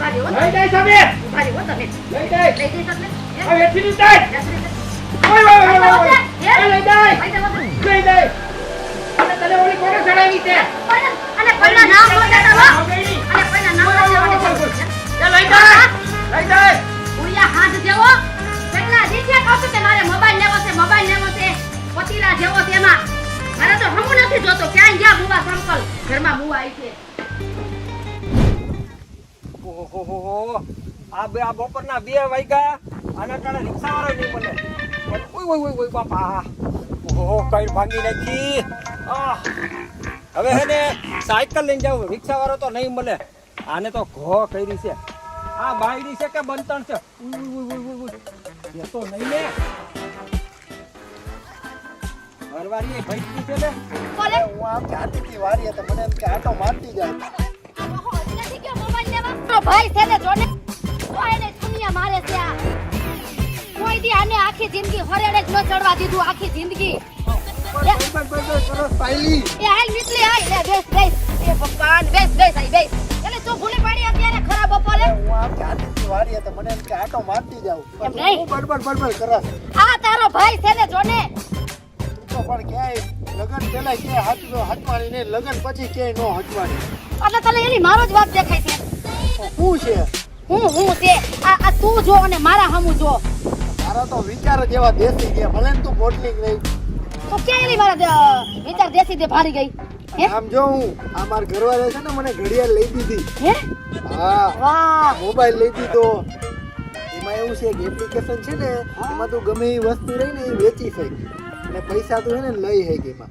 ઊભા રહ્યો, હો. લઈ જાય સામે. ઊભા હો તમે. લઈ જાય. લઈ જઈશ એટલે? હે? આ વેઠીની જાય. ઓય ઓય ઓય, ઓય ઓય. હે? એ લઈ જાય. લઈ જાઓ, હો. લઈ જાય. અને તને ઓલી કોને ચડાવી છે? અને કોઈના નામ ન હો. અને કોઈના નામ ન લેવાની જરૂર છે. એ લઈ જાય. લઈ જાય. ઉડિયા હાથ જેવો. કેટલા દીઠે કહું કે મારે મોબાઈલ લેવો છે મોબાઈલ લેવો છે. પતિરા જેવો તેમાં મારે તો હમું નથી જોતો. ક્યાંય ગયા બુવા સંકલ ઘરમાં બુવા આવી છે. ઓહોહોહો. આ બે આ બપોરના બે વાગ્યા. આના કારણે રિક્ષાવાળો નહીં મળે. ઓય ઓય ઓય બાપા. ઓહો કઈ ભાંગી નાખી. આહ. હવે હે ને સાયકલ લઈને જાવ રિક્ષાવાળો તો નહીં મળે. આને તો ઘો કરી છે. આ બાયડી છે કે બંતણ છે. એ તો નહીં ને. ઘરવાળી ભૈંસની છે ને. હું આમ જાતી વારી તો મને એમ કે આટો મારતી જાય. ઓહો, તો ભાઈ છે ને જોને એને દુનિયા મારે છે આ. કોઈ દી આને આખી જિંદગી હરેડે જ ન ચડવા દીધું આખી જિંદગી. એ હાલ નીકળી આય. લે બેસ બેસ. એ ભગવાન બેસ બેસ આઈ બેસ. એટલે તું ભૂલી પડી અત્યારે ખરાબ બપોરે હું આમ જાતી હતી વાડીએ મને એમ કે આટો મારતી જાવ એમ નહીં. બડબડ બડબડ કરસ આ તારો ભાઈ છે ને જોને. તો પણ ક્યાંય લગન પેલા ક્યાંય હટવાણી ને લગન પછી ક્યાંય નો હટવાણી એટલે તને એની મારો જ વાત દેખાય છે. શું છે? હું હું છે? આ આ તું જો અને મારા હમું જો. મારા તો વિચાર જ એવા દેશી ગયા ભલે તું મોડલિંગ રહી તો કેલી મારા વિચાર દેશી દે ભારી ગઈ? હે? આમ જો હું આ માર ઘરવાળા છે ને મને ઘડિયાળ લઈ દીધી. હે? હા. વાહ. મોબાઈલ લઈ દીધો. એમાં એવું છે કે એપ્લિકેશન છે ને એમાં તું ગમે એ વસ્તુ રહી ને એ વેચી શકે. અને પૈસા તું છે ને લઈ શકે એમાં.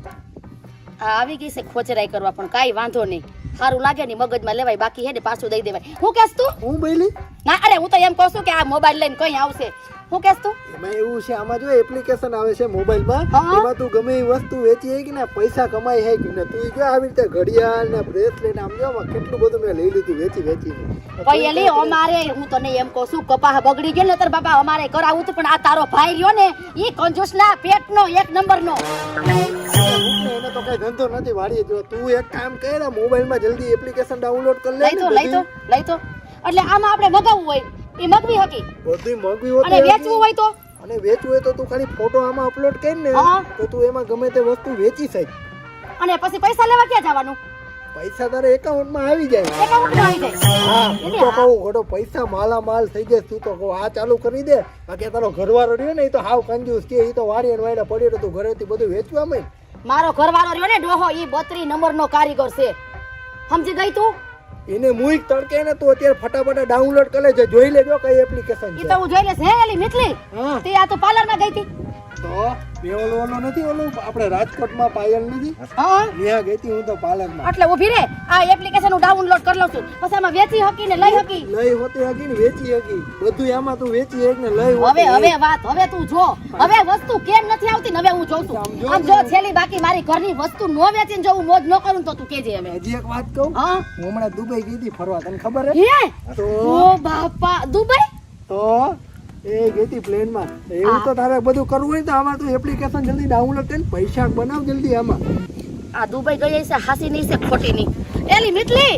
આવી ગઈ છે ખોચરાઈ કરવા પણ કાંઈ વાંધો નહીં. સારું લાગે ને મગજમાં લેવાય બાકી હે ને પાછું દઈ દેવાય. હું કેસ તું? હું બોલી? ના અરે હું તો એમ કહું છું કે આ મોબાઈલ લઈને કઈ આવશે. હું કેસ તું? એમાં એવું છે આમાં જો એપ્લિકેશન આવે છે મોબાઈલમાં. એમાં તું ગમે એ વસ્તુ વેચી હે કે ને પૈસા કમાઈ હે કે ને તું જો આવી રીતે ઘડિયાળ ને બ્રેસલેટ આમ જો કેટલું બધું મેં લઈ લીધું વેચી વેચીને પહેલી અમારે હું તને એમ કહું છું કપાહ બગડી ગયો ને તાર બાપા અમારે કરાવું તો પણ આ તારો ભાઈ રહ્યો ને એ કંજૂસના પેટનો એક નંબરનો. એને તો કઈ ધંધો નથી વાળી જો. તું એક કામ કર મોબાઈલમાં જલ્દી એપ્લિકેશન ડાઉનલોડ કરી લે લઈ તો લઈ તો લઈ તો. એટલે આમાં આપણે મગાવવું હોય એ મગવી હકી. બધું મગવી હોય અને વેચવું હોય તો? અને વેચવું હોય તો તું ખાલી ફોટો આમાં અપલોડ કરી ને તો તું એમાં ગમે તે વસ્તુ વેચી શક. અને પછી પૈસા લેવા ક્યાં જવાનું? પૈસા તારા એકાઉન્ટમાં આવી જાય. એકાઉન્ટમાં આવી જાય. હા હું તો કહું ઘડો પૈસા માલા માલ થઈ જાય તું તો કહું આ ચાલુ કરી દે. બાકી તારો ઘરવાળો રહ્યો ને એ તો હાવ કંજૂસ કે એ તો વાડી અને વાયડા પડ્યો તો તું ઘરેથી બધું વેચવા માંડ. મારો ઘરવાળો રહ્યો ને ડોહો ઈ બત્રી નંબરનો કારીગર છે. સમજી ગઈ તું? એને મુઈક તડકે ને તો અત્યારે ફટાફટ ડાઉનલોડ કરી લેજે જોઈ લેજો કઈ એપ્લિકેશન ઈ તો હું જોઈ લઈશ હે એલી મિથલી તે આ તો પાર્લરમાં ગઈ હતી. તો? બે ઓલો ઓલો નથી ઓલું આપણે રાજકોટમાં પાયલ નથી. હા? ત્યાં ગઈ હતી હું તો પાર્લરમાં એટલે ઊભી રે. આ એપ્લિકેશન હું ડાઉનલોડ કરી લઉં છું. પછી આમાં વેચી હકી ને લઈ હકી? લઈ હોતી હકી ને વેચી હકી. બધું આમાં તું વેચી હક ને લઈ હવે હવે વાત હવે તું જો. હવે વસ્તુ કેમ નથી આવતી હવે હું જોઉં છું. આમ જો છેલ્લી બાકી મારી ઘરની વસ્તુ નો વેચીને જો હું મોજ ન કરું તો તું કેજે હવે. હજી એક વાત કહું. હા? હું હમણાં દુબઈ ગઈ હતી ફરવા. તને ખબર હે? તો? બાપા. દુબઈ? તો? એ ગેતી પ્લેનમાં. એવું તો તારે બધું કરવું હોય તો આમાં તું એપ્લિકેશન જલ્દી ડાઉનલોડ કરીને પૈસા બનાવ જલ્દી આમાં. આ દુબઈ ગઈ છે હાસી નહીં છે ખોટી નહીં એલી મિટલી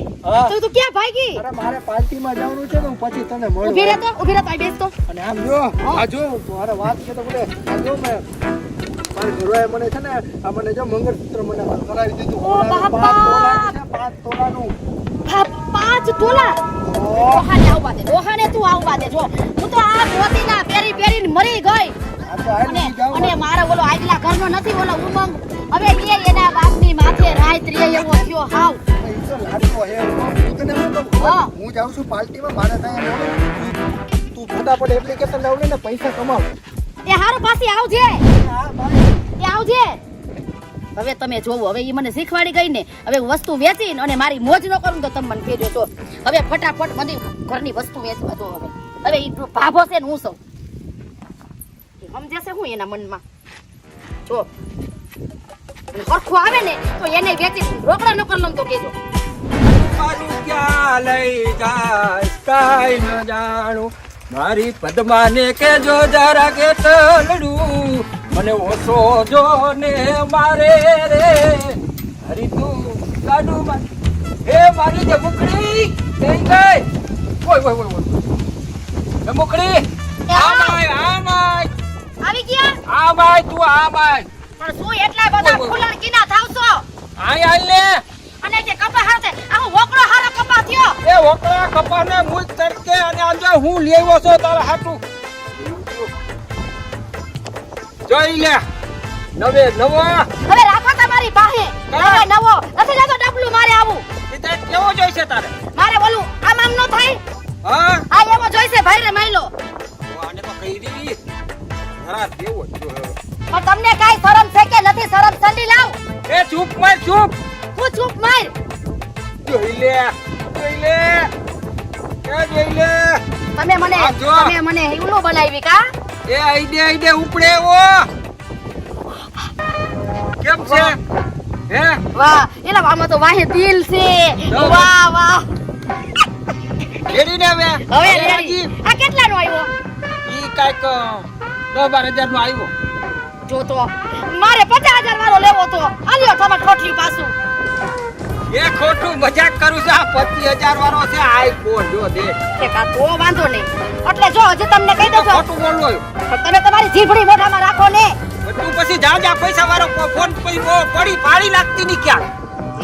તું તું ક્યાં ભાગી? અરે મારે પાર્ટીમાં જવાનું છે તો હું પછી તને ઊભી રહે તો ઊભી રહે તો બેસ તો. અને આમ જો આ જો મારે વાત છે તો બોલે આ જો મેં મારી ગુરુએ મને છે ને આ મને જો મંગળસૂત્ર મને કરાવી દીધું. ઓ બાપા. પાંચ તોલાનું છે, પાંચ પાંચ તોલા? ઓ, ડોહાને આવવા દે ડોહાને તું આવવા દે જો હું તો આ મોતીના પેરી પેરીને મરી ગઈ અને અને મારો ઓલો આગલા ઘરનો નથી ઓલો ઉમંગ હવે એ એના બાપની માથે રાત રે એવો થયો હાવ હે જાઉં છું પાર્ટીમાં મારે ત્યાં તું ફટાફટ એપ્લિકેશન લાવને ને પૈસા કમાવ એ હારું પાછી આવજે. એ આવજે. હવે તમે જોવો, હવે એ મને શીખવાડી ગઈ ને. હવે વસ્તુ વેચીને અને મારી મોજ ન કરું તો તમે મને કહેજો તો હવે ફટાફટ બધી ઘરની વસ્તુ વેચવા દો હવે. હવે એ ભાભો છે ને હું સૌ. સમજેશે હું એના મનમાં? જો. અને આવે ને, તો એને વેચી રોકડા ન કરી તો કહેજો. લઈ જાય જાણું. મારી પદ્માને કેજો જરા કે તલડું. મને ઓછો જો ને મારે રે. હરી તું કાઢું મા. હે મારી જે મુકડી થઈ ગઈ. ઓય ઓય ઓય એ મોકળી એ આ માય આ માય આવી ગયા? આ બાય તું આ બાય પણ શું એટલા બધા. ફૂલણ કીના થાવ છો? આય આય લે. અને જે કપા હાથે આ વોકડો હારો કપા થયો. એ વોકળા કપા ને મુજ તરકે અને આજે હું લેવો છો તારા હાટુ જોઈ લે. નવે નવો. હવે રાખો તમારી પાસે નવે નવો. નથી લેતો ડબલું મારે આવું. તે કેવો જોઈશે તારે. મારે બોલું આમ આમ નો થાય? હા. આ એવો જોઈશે ભાઈ રે માઈલો આને તો કહી દીધી. જરા દેવો. પણ તમને કાઈ શરમ છે કે નથી? શરમ સંડી લાવ. એ ચૂપ માર ચૂપ. હું ચૂપ માર. જોઈ લે જોઈ લે. એ જોઈ લે? તમે મને. તમે મને હિવલો બનાવી કા? એ આઈડે આઈડે ઉપડે એવો કેમ છે? હે? વાહ એલા આમાં તો વાહે દિલ છે. વાહ વાહ. રેડી ને હવે હવે રેડી. આ કેટલાનો આવ્યો? ઈ કાઈક દસ બાર હજાર નો આવ્યો. જો તો. મારે પચાસ હજાર વાળો લેવો તો. આલ્યો તમાર ખોટલી પાછું. એ ખોટું મજાક કરું છું. આ પચીસ હજાર વાળો છે આઈફોન જો દે કે કા તો વાંધો નહીં. એટલે જો હજી તમને કહી દઉં ખોટું બોલવું તમે તમારી જીભડી મોઢામાં રાખો ને. તું પછી જા જા પૈસા વાળો ફોન પડી પાડી લાગતી ની ક્યાં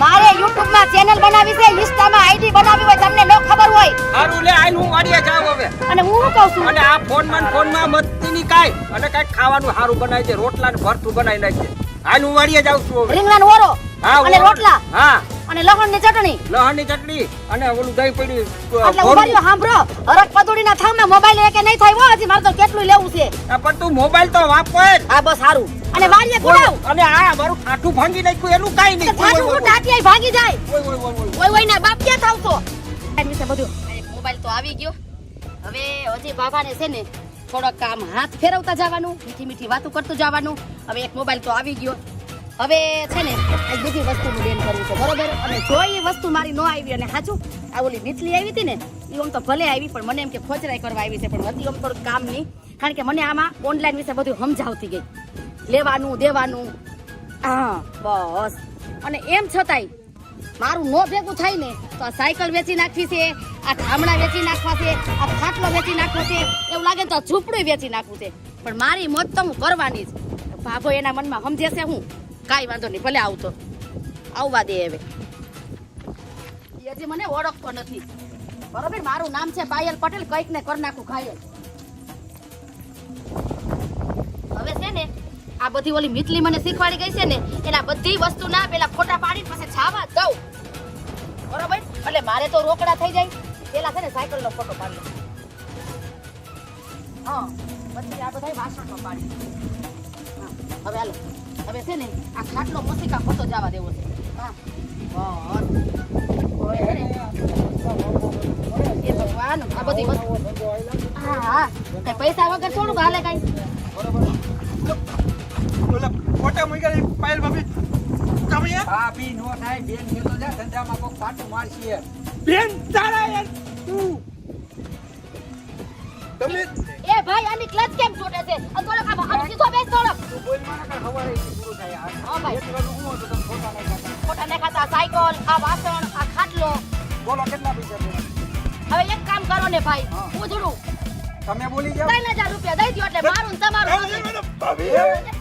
મારે YouTube માં ચેનલ બનાવી છે Insta માં આઈડી બનાવી હોય તમને ન ખબર હોય. સારું લે આઈ હું વાડીએ જાવ હવે. અને હું શું કહું છું? અને આ ફોનમાં ફોનમાં મતતી ની કાઈ. અને કાઈ ખાવાનું સારું બનાવી દે રોટલા ને ભરતું બનાવી નાખજે. હાલ હું વાડીએ જાઉં છું હવે. રીંગણાનો ઓરો હા અને રોટલા. હા. અને લસણની ચટણી. લહણની ચટણી અને ઓલું દહીં પડ્યું એટલે ભોરું. ઉભાર્યો સાંભળો. હરક પદુડીના થામે મોબાઈલ એકે નહીં થાય હો હજી મારે તો કેટલું લેવું છે. પણ તું મોબાઈલ તો વાપર હા બસ સારું. અને વાડીએ ગુડાવ અને આ મારું ઠાઠું ભાંગી નાખ્યું એનું કાઈ નહીં. ઠાઠું હું ટાટિયાઈ ભાગી જાય. ઓય, ઓય, ઓય, ઓય. ના બાપ ક્યાં થાવ તો બધું. મોબાઈલ તો આવી ગયો. હવે હજી બાબાને છે ને થોડોક કામ હાથ ફેરવતા જવાનું મીઠી મીઠી વાતો કરતું જવાનું. હવે એક મોબાઈલ તો આવી ગયો. હવે છે ને આ બીજી વસ્તુનું બેન કરવું છે, બરોબર? અને જો એ વસ્તુ મારી ન આવી અને સાચું આ ઓલી મીઠલી આવી હતી ને એ આમ તો ભલે આવી, પણ મને એમ કે ખોચરાઈ કરવા આવી છે, પણ હતી આમ થોડું કામ નહીં કારણ કે મને આમાં ઓનલાઈન વિશે બધું સમજાવતી ગઈ. લેવાનું, દેવાનું. હા, બસ. અને એમ છતાંય, મારું નો ભેગું થાય ને, તો આ સાયકલ વેચી નાખવી છે, આ ગામડા વેચી નાખવા છે, આ ખાટલો વેચી નાખવો છે, એવું લાગે તો આ ઝૂંપડું વેચી નાખવું છે. પણ મારી મોત તો હું કરવાની જ. ભાભો એના મનમાં સમજે છે હું? કાંઈ વાંધો નહીં ભલે આવતો. આવવા દે હવે. એ હજી મને ઓળખતો નથી. બરોબર મારું નામ છે પાયલ પટેલ કંઈક ને કર નાખું ઘાયલ હવે છે ને આ બધી ઓલી મિતલી મને શીખવાડી ગઈ છે ને એના બધી વસ્તુ ના પેલા ફોટા પાડી પાસે છાવા દઉં. બરોબર? એટલે મારે તો રોકડા થઈ જાય. પેલા છે ને સાયકલ નો ફોટો પાડી. હા પછી આ બધા વાસણનો પાડી હા, હવે હાલો. હવે છે ને આ ખાટલો મસ્તિકા ફોટો જવા દેવો છે. હા. બસ. હવે છે ને, એ ભગવાન આ બધી વસ્તુ હા હા. કઈ પૈસા વગર થોડુંક હાલે કઈ? આ બી નો થાય. બેન કે જા ધંધામાં કોક પાટું મારશે બેન તારા યાર તું. તમે એ ભાઈ આની ક્લચ કેમ છોડે છે? ખોટા નહીં ને ખાતા સાયકલ આ વાસણ આ ખાટલો બોલો કેટલા પૈસા હવે એક કામ કરો ને ભાઈ હું જોડું તમે બોલી જાઓ ત્રણ હજાર રૂપિયા દઈ દ્યો એટલે મારું તમારું.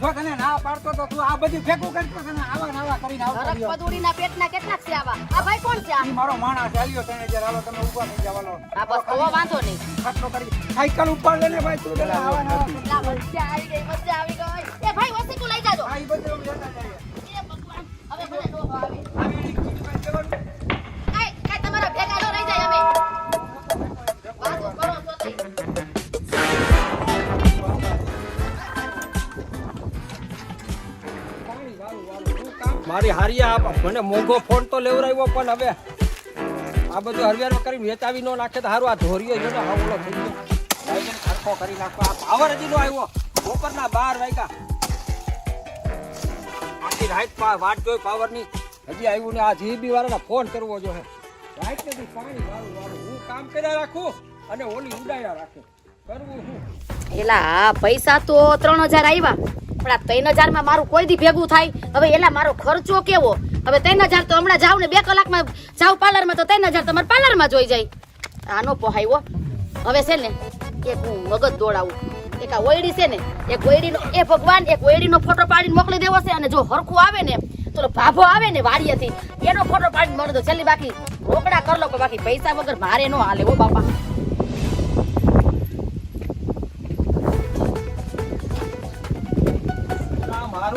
જો તને ના પાડતો તો તું આ બધું ભેગું કરતો તને આવા નાવા કરીને આવતો. પદુડીના પેટના કેટલા છે આવા. આ ભાઈ કોણ છે આ? મારો માણસ ચાલ્યો તને જરા હાલો તમે ઊભા થઈ જવાનો આ બસ તો વાંધો નહીં. ખાટલો કરી. સાયકલ ઉપર લઈને ભાઈ તું જરા આવા ને કેટલા મજા આવી ગઈ મજા આવી ગઈ. એ ભાઈ વસ્તુ લઈ જાજો. આ બધું લેતા જઈએ. એ ભગવાન હવે મને ડોહો આવે. આવી મારી હારિયા આપ મને મોંઘો ફોન તો લેવરાવ્યો, પણ હવે આ બધું હરવેર કરીને વેચાવી ન નાખે તો હારું આ ધોરીઓ જો ને હા, ઓલો થઈ ગયો. સરખો કરી નાખો. આ પાવર હજી નો આવ્યો બપોરના બાર વાગ્યા. આખી રાઈટ વાટ જોઈ પાવરની. હજી આવ્યું ને આ જીબી વાળાને ફોન કરવો જો હે. રાઈટ નથી પાણી વાળું વાળું. હું કામ કર્યા રાખું અને ઓલી ઉડાયા રાખું. કરવું હું? એલા, પૈસા તો ત્રણ હજાર આવ્યા પણ આ ત્રણ હજારમાં મારું કોઈ દી ભેગું થાય. હવે એલા મારો ખર્ચો કેવો? હવે ત્રણ હજાર તો હમણાં જાવ ને બે કલાકમાં જાવ પાર્લરમાં તો ત્રણ હજાર તમારે પાર્લરમાં જોઈ જાય. આનો પોહાયો હવે છે ને, એક હું મગજ દોડાવું. એક આ ઓયડી છે ને, એક ઓયડીનો, એ ભગવાન, એક ઓયડીનો ફોટો પાડીને મોકલી દેવો છે અને જો હરખું આવે ને, તો ભાભો આવે ને વાડીએથી, એનો ફોટો પાડીને મળે તો છેલ્લી બાકી રોકડા કર લો, પણ બાકી પૈસા વગર મારે નો હાલે હો બાપા.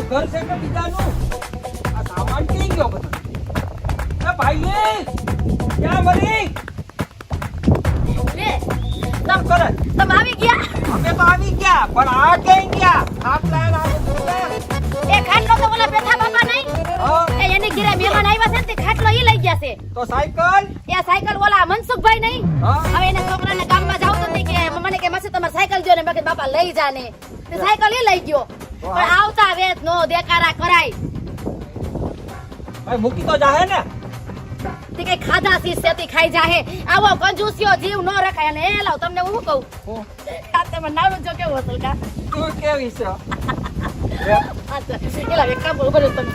ઘર છે કે બીજાનું? આ સામાન ક્યાં ગયો બધો? એ ભાઈ ક્યાં મરી? તમ કરે તમે આવી ગયા? અમે તો આવી ગયા પણ આ ક્યાં ગયા? ખાટલા ને આ એ ખાટલો તો બોલા બેઠા બાપા નહીં? એ એની ઘરે મહેમાન આવ્યા છે ને તે ખાટલો ઈ લઈ ગયા છે. તો સાયકલ? એ સાયકલ ઓલા મનસુખભાઈ નહીં? હવે એના છોકરાને ગામમાં જાવ તો કે મને કે મસી તમારે સાયકલ જો ને બાકી બાપા લઈ જા ને. તે સાયકલ ઈ લઈ ગયો. પણ આવતા વેત નો દેકારા કરાય. ભાઈ મૂકી તો જાહે ને. તે કઈ ખાધા સી સેતી ખાઈ જાહે. આવો કંજૂસિયો જીવ નો રખાય. અને એ લાવ તમને હું કહું? આ તમે નાનું જો કેવો હતો કા? તું કેવી છો? એલા એક કામ ઊભો તમે.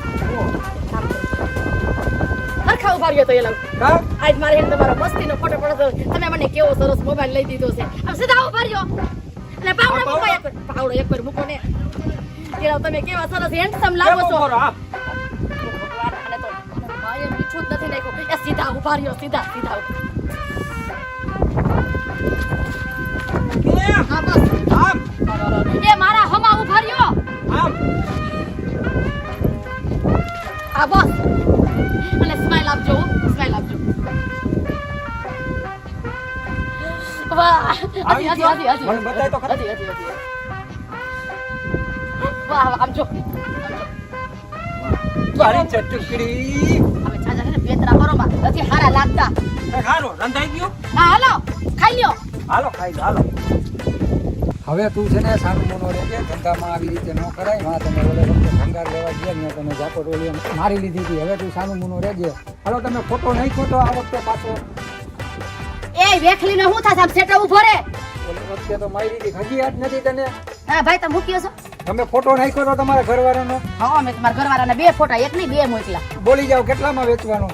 હરખા ઊભા રહ્યો તો એલા. કા આજ મારે એક તમારો મસ્તીનો ફોટો પડો તમે મને કેવો સરસ મોબાઈલ લઈ દીધો છે. આમ સીધા ઊભા રહ્યો. અને પાવડો મૂકો એક પાવડો એક વાર મૂકો ને. એલા તમે કેવા સરસ હેન્ડસમ લાગો છો? ઊભો રહો? આ ભગવાન, આને તો માએ મીઠું જ નથી નાખ્યું. એ સીધા ઊભા રહ્યો સીધા સીધા હા બસ. આમ. એ મારા હમા ઊભા રહ્યો. આમ. હા બસ. અને સ્માઈલ આપજો સ્માઈલ આપજો. વાહ. હજી હજી હજી હજી. મને બતાય તો ખરા. હજી હજી હજી. વાહ વાહ આમ જો. મારી ચટકડી હવે જાજા ને પેતરા બરોબર હજી હારા લાગતા. એ રંધાઈ ગયું? હા હાલો ખાઈ લ્યો. હાલો ખાઈ લો, હાલો. હવે તું છે ને સારું મોનો રહેજે ધંધામાં આવી રીતે ન કરાયમાં તમે ઓલે વખતે ભંગાર લેવા ગયા ને તમે જાપો ડોલી મારી લીધી હતી. હવે તું સાનું મોનો રહેજે હાલો તમે ખોટો નહીં ખોટો આ વખતે પાછો. એ વેખલીનો હું થાશે? આમ સેટો ઊભો રે. ઓલી વખતે તો મારી લીધી હજી યાદ નથી તને? હા ભાઈ તમે મૂક્યો છો? તમે ફોટો નાખ્યો તો તમારા ઘરવાળાનો? હા મેં તમારા ઘરવાળાના બે ફોટા એક નહીં બે મોકલા. બોલી જાવ કેટલામાં વેચવાનો?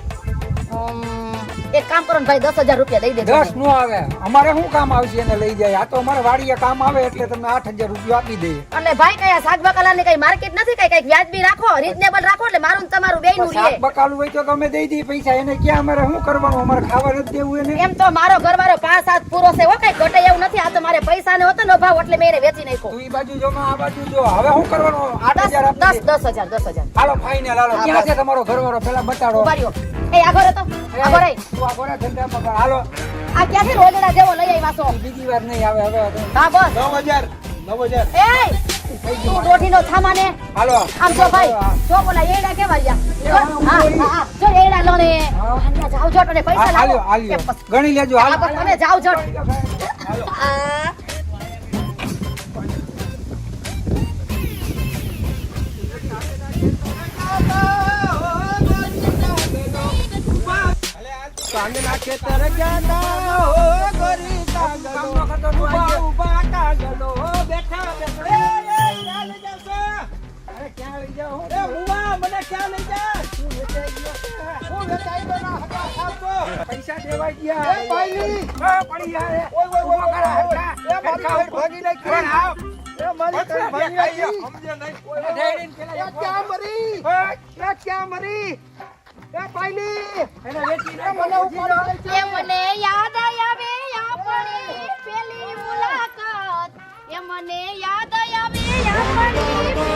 એક કામ કરો ને ભાઈ દસ હજાર રૂપિયા દઈ દેજો દસ નો આવે. અમારે શું કામ આવશે એને લઈ જાય? આ તો અમારે વાડીએ કામ આવે એટલે તમે આઠ હજાર રૂપિયા આપી દઈએ. અને ભાઈ કયા શાક બકાલાની કઈ માર્કેટ નથી? કઈ કંઈક વ્યાજબી રાખો રીઝનેબલ રાખો એટલે મારું ને તમારું બેયનું શાક રહે બકાલું હોય તો તમે દઈ દઈએ પૈસા. એને ક્યાં અમારે શું કરવાનું? અમારે ખાવા નથી દેવું એને. એમ તો મારો ઘરવાળો પાંચ સાત પૂરો છે હો કઈ ઘટે એવું નથી. આ તો મારે પૈસા ને હતો નો ભાવ એટલે મેં એને વેચી નાખ્યો. તું ઈ બાજુ જો આ બાજુ જો. હવે શું કરવાનું? આઠ હજાર દસ દસ હજાર દસ હજાર. હાલો ફાઈનલ હાલો. ક્યાં છે તમારો ઘરવાળો? પેલા બતાડો. એ આગળ હતો આગળ રહી તું આ ગોળા ધંધામાં કર. હાલો. આ ક્યાંથી રોજડા જેવો લઈ આવ્યા છો? બીજી વાર નહીં આવે હવે. હા બસ. નવ હજાર નવ હજાર. એ તું દોઢીનો થામાને હાલો. આમ જો ભાઈ જો બોલા એડા કેવા રહ્યા? હા હા જો એડા લો ને. હા. જાવ છો અને પૈસા લાવો. હાલ્યો હાલ્યો. ગણી લેજો હા, હાલો. તમે જાવ છો આ. કાંગના ખેતર ગયા હો ગોરી કાંગલો ઊભા ઊભા કાંગલો બેઠા બેઠા એ, ક્યાં લઈ જાશો? અરે ક્યાં લઈ જાઓ એ ઉવા મને ક્યાં લઈ જા હું વેચાઈ ગયો ના હતા સાહેબ પૈસા દેવા ગયા એ ભાઈની. એ, પડી જાય ઓય, ઓય, ઓય, કરો, એ મારી. ભાગી નાખી. પણ આવ. એ મારી ભાગી નાખી. સમજ્યો નહીં? ઓય, ઓય, પેલા ક્યાં મરી? એ ક્યાં મરી? એ પાયલી એને વેચી ને મને ઉપર એ મને યાદ આવે આપણી મુલાકાત મને યાદ આવે આપણી મુલાકાત